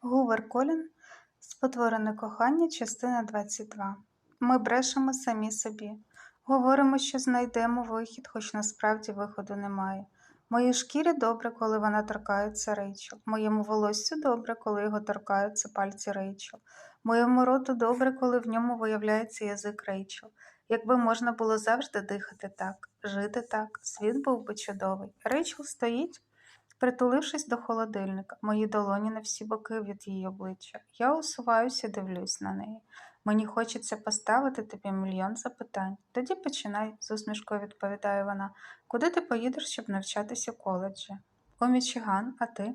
Гувер Колін Спотворене кохання, частина 22. Ми брешемо самі собі. Говоримо, що знайдемо вихід, хоч насправді виходу немає. Моїй шкірі добре, коли вона торкається Рейчел. Моєму волоссю добре, коли його торкаються пальці Рейчел. Моєму роту добре, коли в ньому виявляється язик Рейчел. Якби можна було завжди дихати так, жити так, світ був би чудовий. Рейчел стоїть Притулившись до холодильника, мої долоні на всі боки від її обличчя. Я усуваюся, дивлюсь на неї. Мені хочеться поставити тобі мільйон запитань. Тоді починай, з усмішкою відповідає вона. Куди ти поїдеш, щоб навчатися коледжі? У Мічиган, а ти?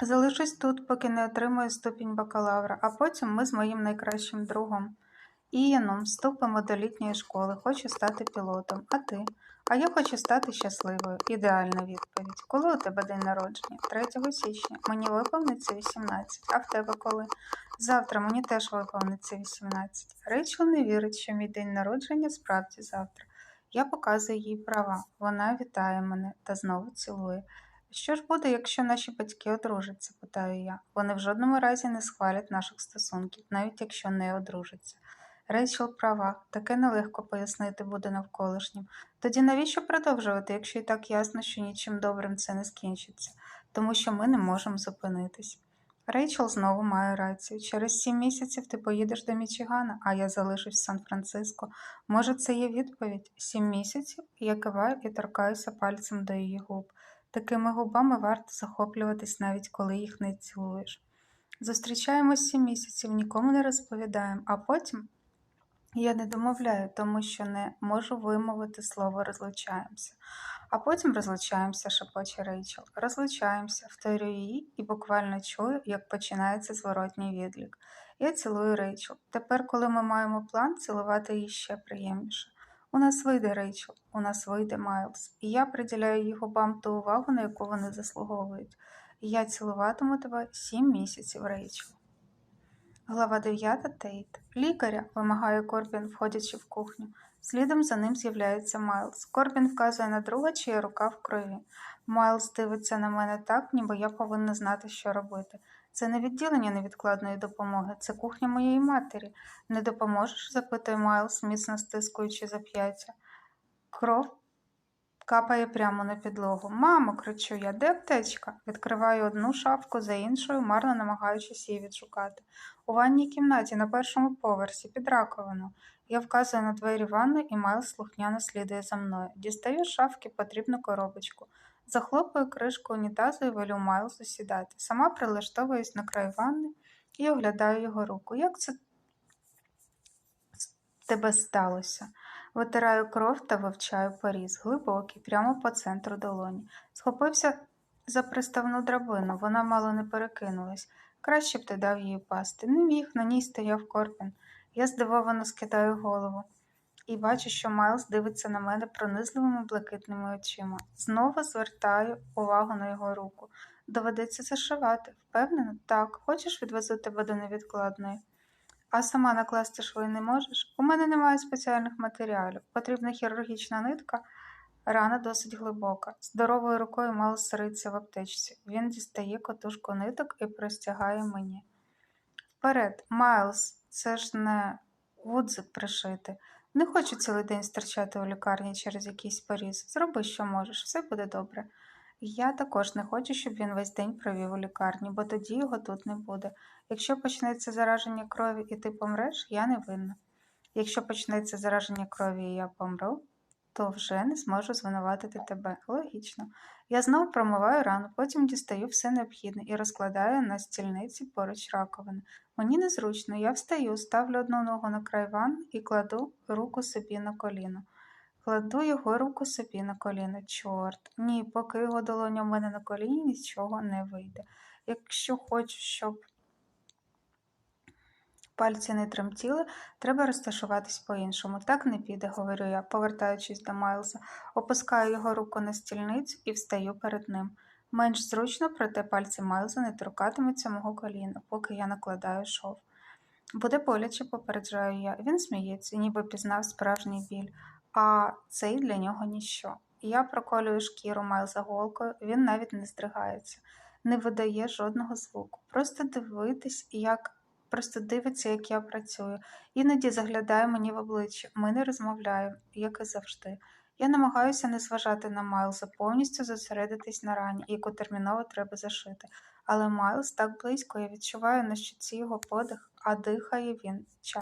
Залишусь тут, поки не отримую ступінь бакалавра, а потім ми з моїм найкращим другом. Ієном вступимо до літньої школи, хочу стати пілотом. А ти? А я хочу стати щасливою. Ідеальна відповідь. Коли у тебе день народження? 3 січня. Мені виповниться 18. А в тебе коли? Завтра мені теж виповниться 18. Рейчел не вірить, що мій день народження справді завтра. Я показую їй права. Вона вітає мене та знову цілує. Що ж буде, якщо наші батьки одружаться? питаю я. Вони в жодному разі не схвалять наших стосунків, навіть якщо не одружаться. Рейчел права, таке нелегко пояснити буде навколишнім. Тоді навіщо продовжувати, якщо і так ясно, що нічим добрим це не скінчиться, тому що ми не можемо зупинитись. Рейчел знову має рацію. Через сім місяців ти поїдеш до Мічигана, а я залишусь в Сан-Франциско. Може, це є відповідь? Сім місяців? Я киваю і торкаюся пальцем до її губ. Такими губами варто захоплюватись, навіть коли їх не цілуєш. Зустрічаємось сім місяців, нікому не розповідаємо, а потім. Я не домовляю, тому що не можу вимовити слово розлучаємося. А потім розлучаємося, шепоче Рейчел. Розлучаємося, вторюю її і буквально чую, як починається зворотній відлік. Я цілую Рейчел. Тепер, коли ми маємо план, цілувати її ще приємніше. У нас вийде Рейчел, у нас вийде Майлз, і я приділяю її губам ту увагу, на яку вони заслуговують. Я цілуватиму тебе сім місяців, Рейчел. Глава 9 Тейт. Лікаря, вимагає Корбін, входячи в кухню. Слідом за ним з'являється Майлз. Корбін вказує на друга, чия рука в крові. Майлз дивиться на мене так, ніби я повинна знати, що робити. Це не відділення невідкладної допомоги, це кухня моєї матері. Не допоможеш? запитує Майлз, міцно стискуючи зап'яття. Кров капає прямо на підлогу. Мамо, кричу я, де аптечка? Відкриваю одну шафку за іншою, марно намагаючись її відшукати. У ванній кімнаті на першому поверсі, під раковину. Я вказую на двері ванни, і Майлз слухняно слідує за мною. Дістаю з шафки потрібну коробочку. Захлопую кришку унітазу і велю Майлзу сідати. Сама прилаштовуюсь на край ванни і оглядаю його руку. Як це тебе сталося? Витираю кров та вивчаю поріз, глибокий, прямо по центру долоні. Схопився за приставну драбину, вона мало не перекинулась. Краще б ти дав їй пасти. Не міг, на ній стояв Корпін. Я здивовано скидаю голову і бачу, що Майлз дивиться на мене пронизливими блакитними очима. Знову звертаю увагу на його руку. Доведеться зашивати. Впевнено? Так. Хочеш відвезу тебе до невідкладної. А сама накласти шви не можеш? У мене немає спеціальних матеріалів. Потрібна хірургічна нитка. Рана досить глибока. Здоровою рукою мало сириться в аптечці. Він дістає котушку ниток і простягає мені. Вперед, Майлз, це ж не гудзик пришити. Не хочу цілий день стерчати у лікарні через якийсь поріз. Зроби, що можеш, все буде добре. Я також не хочу, щоб він весь день провів у лікарні, бо тоді його тут не буде. Якщо почнеться зараження крові і ти помреш, я не винна. Якщо почнеться зараження крові і я помру, то вже не зможу звинуватити тебе. Логічно. Я знову промиваю рану, потім дістаю все необхідне і розкладаю на стільниці поруч раковини. Мені незручно, я встаю, ставлю одну ногу на край ванни і кладу руку собі на коліно. Кладу його руку собі на коліно. Чорт. Ні, поки його долоня в мене на коліні, нічого не вийде. Якщо хочу, щоб пальці не тремтіли, треба розташуватись по-іншому. Так не піде, говорю я, повертаючись до Майлза, опускаю його руку на стільницю і встаю перед ним. Менш зручно, проте пальці Майлза не торкатимуться мого коліна, поки я накладаю шов. Буде боляче, попереджаю я. Він сміється, ніби пізнав справжній біль, а цей для нього ніщо. Я проколюю шкіру Майлза голкою, він навіть не здригається. не видає жодного звуку. Просто дивитись, як просто дивиться, як я працюю. Іноді заглядає мені в обличчя. Ми не розмовляємо, як і завжди. Я намагаюся не зважати на Майлза, повністю зосередитись на рані, яку терміново треба зашити. Але Майлз так близько, я відчуваю на щоці його подих, а дихає він час.